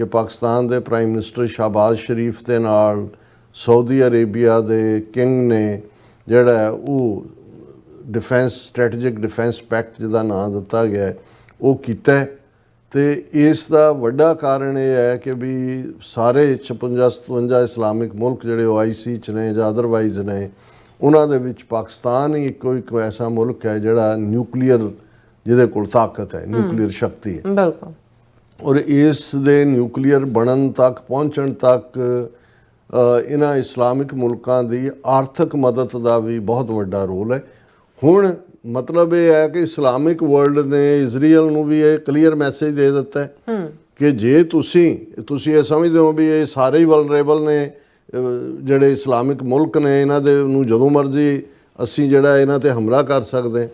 ਕਿ ਪਾਕਿਸਤਾਨ ਦੇ prime minister Shahbaz ਸ਼ਰੀਫ ਦੇ ਨਾਲ ਸਾਊਦੀ ਅਰੇਬੀਆ ਦੇ ਕਿੰਗ ਨੇ ਜਿਹੜਾ ਉਹ ਡਿਫੈਂਸ ਸਟ੍ਰੈਟੇਜਿਕ ਡਿਫੈਂਸ ਪੈਕਟ ਜਿਹਦਾ ਨਾਮ ਦਿੱਤਾ ਗਿਆ ਉਹ ਕੀਤਾ ਤੇ ਇਸ ਦਾ ਵੱਡਾ ਕਾਰਨ ਇਹ ਹੈ ਕਿ ਵੀ ਸਾਰੇ 56 57 ਇਸਲਾਮਿਕ ਮੁਲਕ ਜਿਹੜੇ OIC ਚ ਨੇ ਜਾਂ ਅਦਰਵਾਈਜ਼ ਨੇ ਉਹਨਾਂ ਦੇ ਵਿੱਚ ਪਾਕਿਸਤਾਨ ਹੀ ਇੱਕੋ ਇੱਕ ਐਸਾ ਮੁਲਕ ਹੈ ਜਿਹੜਾ ਨਿਊਕਲੀਅਰ ਜਿਹਦੇ ਕੋਲ ਤਾਕਤ ਹੈ ਨਿਊਕਲੀਅਰ ਸ਼ਕਤੀ ਹੈ। ਬਿਲਕੁਲ। ਔਰ ਇਸ ਦੇ ਨਿਊਕਲੀਅਰ ਬਣਨ ਤੱਕ ਪਹੁੰਚਣ ਤੱਕ ਇਹਨਾਂ ਇਸਲਾਮਿਕ ਮੁਲਕਾਂ ਦੀ ਆਰਥਿਕ ਮਦਦ ਦਾ ਵੀ ਬਹੁਤ ਵੱਡਾ ਰੋਲ ਹੈ ਹੁਣ ਮਤਲਬ ਇਹ ਹੈ ਕਿ ਇਸਲਾਮਿਕ ਵਰਲਡ ਨੇ ਇਜ਼ਰਾਈਲ ਨੂੰ ਵੀ ਇਹ ਕਲੀਅਰ ਮੈਸੇਜ ਦੇ ਦਿੱਤਾ ਹੈ ਕਿ ਜੇ ਤੁਸੀਂ ਤੁਸੀਂ ਇਹ ਸਮਝਦੇ ਹੋ ਵੀ ਇਹ ਸਾਰੇ ਹੀ ਵਲਨਰੇਬਲ ਨੇ ਜਿਹੜੇ ਇਸਲਾਮਿਕ ਮੁਲਕ ਨੇ ਇਹਨਾਂ ਦੇ ਨੂੰ ਜਦੋਂ ਮਰਜ਼ੀ ਅਸੀਂ ਜਿਹੜਾ ਇਹਨਾਂ ਤੇ ਹਮਲਾ ਕਰ ਸਕਦੇ।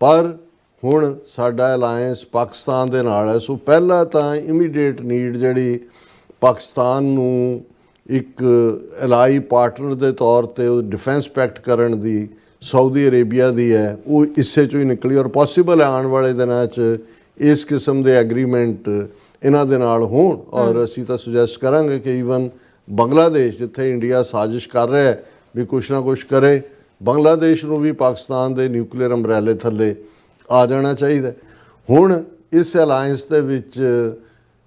ਪਰ ਹੁਣ ਸਾਡਾ ਅਲਾਈਅੰਸ ਪਾਕਿਸਤਾਨ ਦੇ ਨਾਲ ਹੈ ਸੋ ਪਹਿਲਾਂ ਤਾਂ ਇਮੀਡੀਏਟ ਨੀਡ ਜਿਹੜੀ ਪਾਕਿਸਤਾਨ ਨੂੰ ਇੱਕ ਅਲਾਈ ਪਾਰਟਨਰ ਦੇ ਤੌਰ ਤੇ ਉਹ ਡਿਫੈਂਸ ਪੈਕਟ ਕਰਨ ਦੀ ਸਾਊਦੀ ਅਰੇਬੀਆ ਦੀ ਹੈ ਉਹ ਇਸੇ ਚੋਂ ਹੀ ਨਿਕਲੀ ਔਰ ਪੋਸੀਬਲ ਹੈ ਆਉਣ ਵਾਲੇ ਦਿਨਾਂ 'ਚ ਇਸ ਕਿਸਮ ਦੇ ਐਗਰੀਮੈਂਟ ਇਹਨਾਂ ਦੇ ਨਾਲ ਹੋਣ ਔਰ ਅਸੀਂ ਤਾਂ ਸੁਜੈਸਟ ਕਰਾਂਗੇ ਕਿ ਈਵਨ ਬੰਗਲਾਦੇਸ਼ ਜਿੱਥੇ ਇੰਡੀਆ ਸਾਜ਼ਿਸ਼ ਕਰ ਰਿਹਾ ਹੈ ਵੀ ਕੁਛ ਨਾ ਕੁਛ ਕਰੇ ਬੰਗਲਾਦੇਸ਼ ਨੂੰ ਵੀ ਪਾਕਿਸਤਾਨ ਦੇ ਨਿਊਕਲੀਅਰ ਅੰਬ੍ਰੈਲੇ ਥੱਲੇ ਆ ਜਾਣਾ ਚਾਹੀਦਾ। ਹੁਣ ਇਸ ਅਲਾਈਅੰਸ ਦੇ ਵਿੱਚ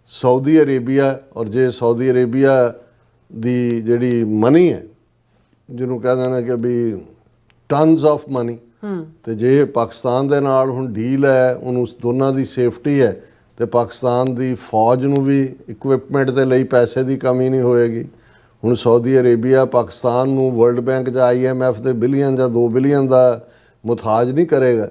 ਸਾਊਦੀ ਅਰੇਬੀਆ ਔਰ ਜੇ ਸਾਊਦੀ ਅਰੇਬੀਆ ਦੀ ਜਿਹੜੀ ਮਨੀ ਹੈ ਜਿਹਨੂੰ ਕਹਿੰਦੇ ਨੇ ਕਿ ਵੀ ਟਨਸ ਆਫ ਮਨੀ ਤੇ ਜੇ ਪਾਕਿਸਤਾਨ ਦੇ ਨਾਲ ਹੁਣ ਡੀਲ ਹੈ ਉਹਨੂੰ ਦੋਨਾਂ ਦੀ ਸੇਫਟੀ ਹੈ ਤੇ ਪਾਕਿਸਤਾਨ ਦੀ ਫੌਜ ਨੂੰ ਵੀ ਇਕਵਿਪਮੈਂਟ ਦੇ ਲਈ ਪੈਸੇ ਦੀ ਕਮੀ ਨਹੀਂ ਹੋਏਗੀ। ਹੁਣ ਸਾਊਦੀ ਅਰੇਬੀਆ ਪਾਕਿਸਤਾਨ ਨੂੰ ਵਰਲਡ ਬੈਂਕ ਜਾਂ ਆਈਐਮਐਫ ਦੇ ਬਿਲੀਅਨ ਜਾਂ 2 ਬਿਲੀਅਨ ਦਾ ਮੁਤਾਜ ਨਹੀਂ ਕਰੇਗਾ।